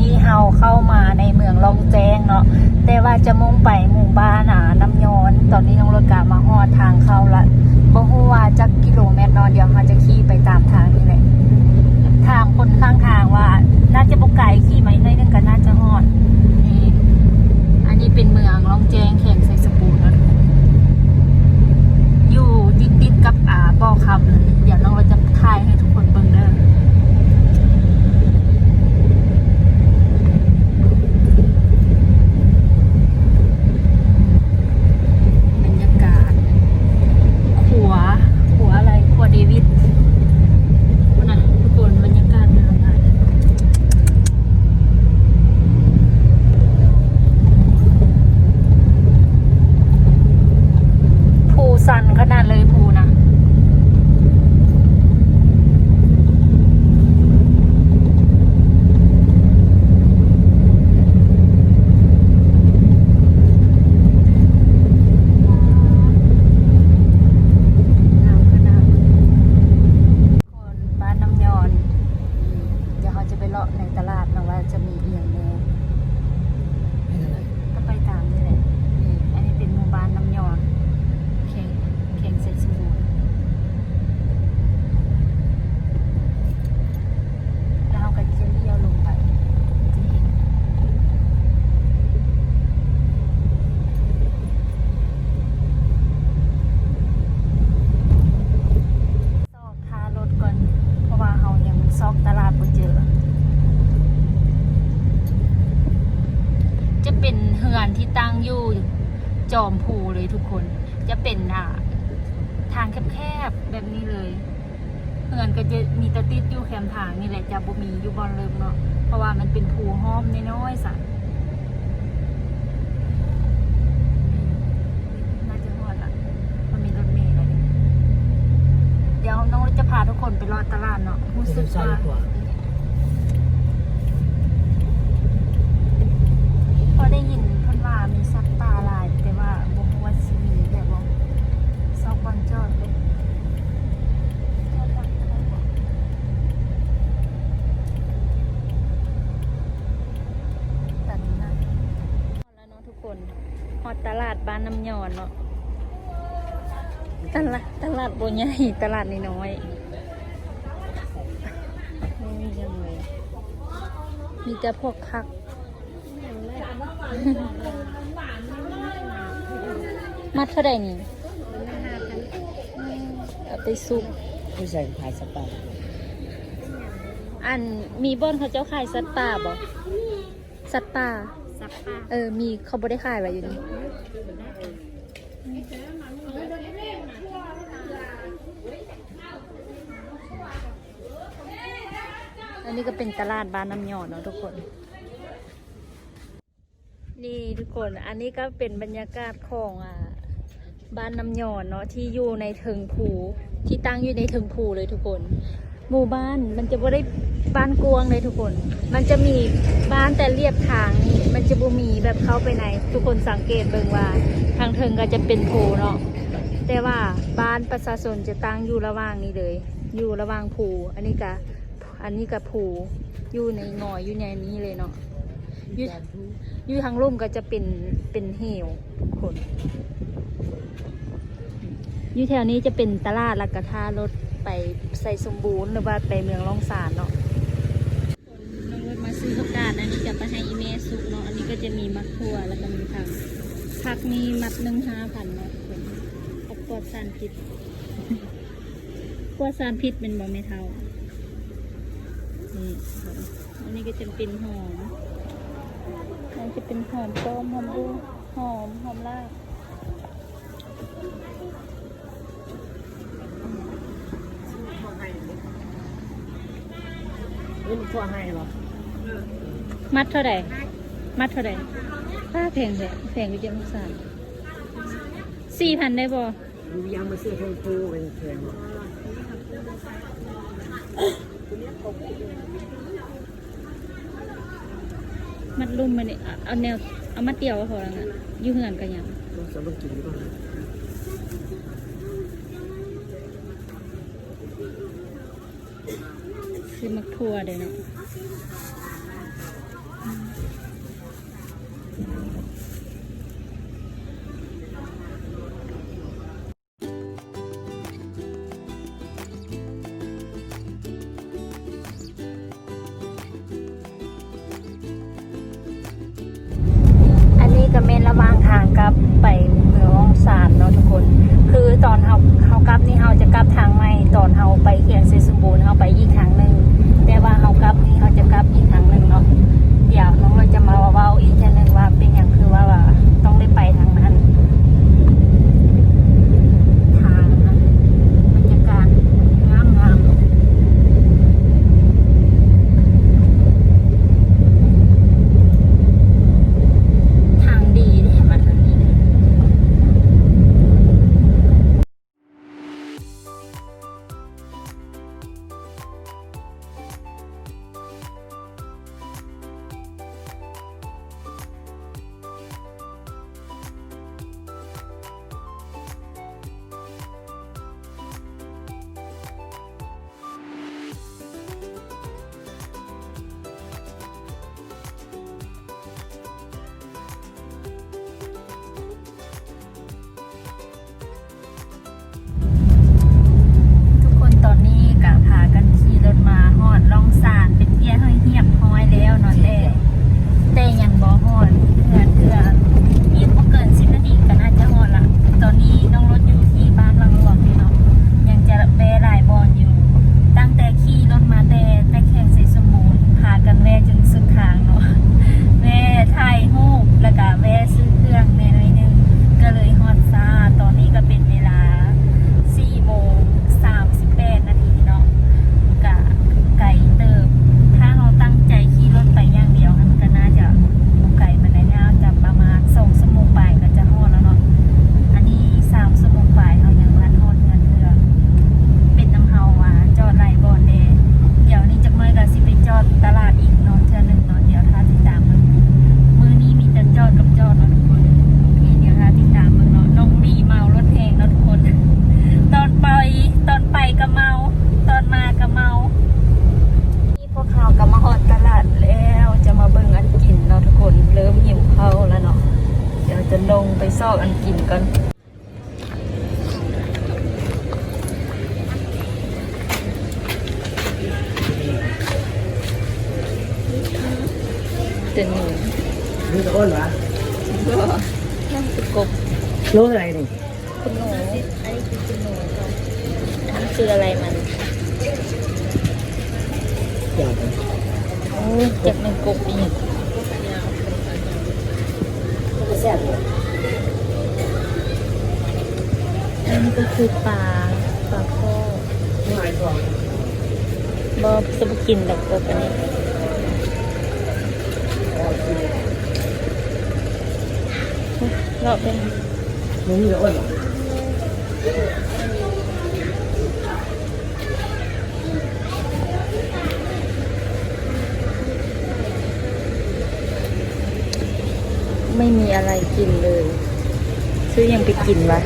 นี้เฮาเข้ามาในเมืองลองแจ้งเนาะแต่ว่าจะมุ่งไปหมู่บ้านอ่าน้ำย้อน ตอนนี้น้องรถกามาฮอดทางเข้าละบ่ฮู้ว่าจักกิโลเมตรนาะเดี๋ยวเฮาจะขี่ไปตามทางนี่แหละทางคนข้างทางว่า น่าจะบ่ไกลขี่มาอีกหน่อยนึงก็น่าจะฮอดนี่อันนี้เป็นเมืองลองแจ้งแข่งใส่สปูนอยู่ติดๆกับอ่าบ่อคำเลยเดี๋ยวน้องเราจะถ่ายให้ทุกคนเบิ่งเด้อ บรรยากาศ ขัว ขัวอะไร ขัวเดวิดคุณนะทุกคนบรรยากาศเป็นยังไงภูสันขนาดเลยภูนะ งามขนาดคนบ้านน้ำยอน เดี๋ยวเขาจะไปเลาะในตลาดนะว่าจะมีเอียงแน่ก็ไปตามนี่แหละนี่อันนี้เป็นหมู่บ้านน้ำยอนเข่งเข่งเสร็จสมบูรณ์แล้วเราก็จะเลี้ยวลงไปจะเห็นซอกทารถก่อน เพราะว่าเรายังซอกตลาดบ่เจอ จะเป็นเฮือนที่ตั้งอยู่จอมภูเลยทุกคน จะเป็นอ่าทางแคบๆแบบนี้เลยเฮือนก็จะมีตะติดอยู่แคมทางนี่แหละจะบ่มีอยู่บอนเริมเนาะเพราะว่ามันเป็นภูห้อมน้อยๆสัน่าจะหอดละมันมีรถเมล์อะไรเนี่ยเดี๋ยวน้องจะพาทุกคนไปรอดตลาดเนาะรู้สึกว่า พอได้ยินเพิ่นว่ามีสัตว์ป่าหลาย แต่ว่าบ่ฮู้ว่าสิมีแบบบ่ซอกบอนจอดเลยจอดบังก็ได้บ่ตัดหน้าฮอดแล้วเนาะทุกคนฮอดตลาดบ้านน้ำย อนเนาะตลาดตลาดบ่ใหญ่ตลาดน้อยๆไม่มีจังเลยมีแต่พวกคักมัดเท่าใดนี่เอาไปซุปผู้ใส่ขายสปาอันมีบ่อนเขาเจ้าขายสัตว์ป่าบ่สัตว์ป่าสักป้าเออ มีเขาบ่ได้ขายไว้อยู่นี่ อันนี้ก็เป็นตลาดบ้านน้ำหยอดเนาะทุกคน นี่ทุกคน อันนี้ก็เป็นบรรยากาศของอ่าบ้านน้ำหยอดเนาะที่อยู่ในเทิงภูที่ตั้งอยู่ในเทิงภูเลยทุกคน หมู่บ้านมันจะบ่ได้ บ้านกวางเลยทุกคน มันจะมีบ้านแต่เรียบทางนี่มันจะบ่มีแบบเข้าไปใน ทุกคนสังเกตเบิ่งว่า ทางเทิงก็จะเป็นภูเนาะแต่ว่าบ้านประชาชนจะตั้งอยู่ระหว่างนี้เลย อยู่ระหว่างภูอันนี้ก็อันนี้ก็ภูอยู่ในงอยอยู่ในนี้เลยเนาะอยู่อยู่ทางร่มก็จะเป็นเป็นเหวทุกคนอยู่แถวนี้จะเป็นตลาดลักกะท่ารถไปใส่สมบูรณ์หรือว่าไปเมืองล่องสารเนาะ มีมะขั่วแล้วก็มีผักผักมีมัดหนึ่งห้าพันเนาะทุกคนผักปลอดสารพิษปลอดสารพิษเป็นบ่ไม่เท่านี่อันนี้ก็จะเป็นหอมอันนี้จะเป็นหอมต้มหอมบูหอมหอมลาบอนี่มันทั่วให้เหรอมัดเท่าไหร่ มัดเท่าไหร่ป้าแพงแพงแพงอยู่เจ้าลูกสาวสี่พันได้บ่ดูยังมาซื้อทงฟูเป็นแพงหรอมัดลุ่มมาเนี่ยเอาเอาแนวเอามัดเดียวก็พอแล้วนะอยุ่งเงินกันยังต้องสำรวจกินดีกว่าซื้อมักทั่วเดี๋ยวเนาะ กลับไปเมืององสานเนาะทุกคน คือตอนเฮาเฮากลับนี่เฮาจะกลับทางไหม่ตอนเฮาไปเขียงเซสมบูนเฮาไปอีกท เต็นหนูนี่ตะอ้นเหรอก็นั่งสกบรู้อะไรนี่คุณหนูอันนี้คือคุณหนูค่ะอันนี้คืออะไรมันเกี่ยวกันโอ้เจ็บหนึ่งกบอีกแซ่บเลยอันนี้ก็คือปลาปลาข้อไม่หายทองบอบสบกินดอกกบอันนี้ รอบเป็นมึงมีตะอ้นเหรไม่มีอะไรกินเลย ซื้อยังไปกินวะ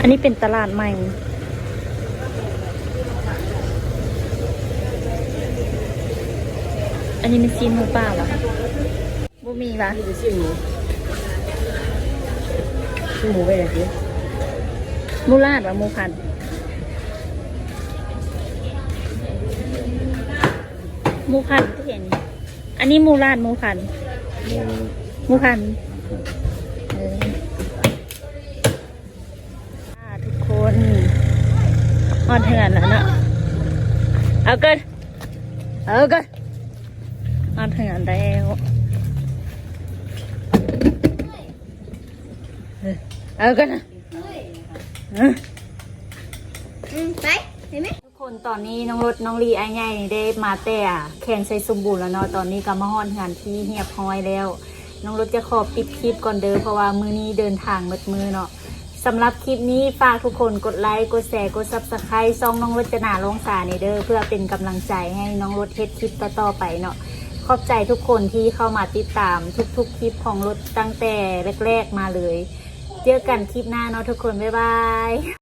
อันนี้เป็นตลาดใหม่ อันนี้เป็นซีนหมูป่าวะบ่มีวะนี่เป็นชิ้นหมูชิ้นหมูไปไหนสิหมูลาดวะหมูพันหมูพันที่เห็น อันนี้หมูลาดหมูพันหมูพันเอออ่าทุกคนออนเถื่อนแล้วเนาะเอาเกินเอาเกิน ออนเถื่อนแล้วเออเอาเกินนะเอออืมไปเห็นไหมทุกคนตอนนี้น้องรถน้องลีไอ้ใหญ่นี่ได้มาแต่แข่งใส่สมบูรณ์แล้วเนาะตอนนี้ก็มาฮอนงานที่เหียบห้อยแล้ว น้องรถจะขอปิดคลิปก่อนเด้อเพราะว่ามือนี้เดินทางมืดมือเนาะสำหรับคลิปนี้ฝากทุกคนกดไลค์ กดแชร์ กดซับสไครต์ซองน้องรถจะหนาลงสาในเด้อเพื่อเป็นกำลังใจให้น้องรถเฮ็ดคลิปต่อๆไปเนาะ ขอบใจทุกคนที่เข้ามาติดตามทุกๆคลิปของรถตั้งแต่แรก ๆมาเลย เจอกันคลิปหน้าเนาะทุกคน บ๊ายบาย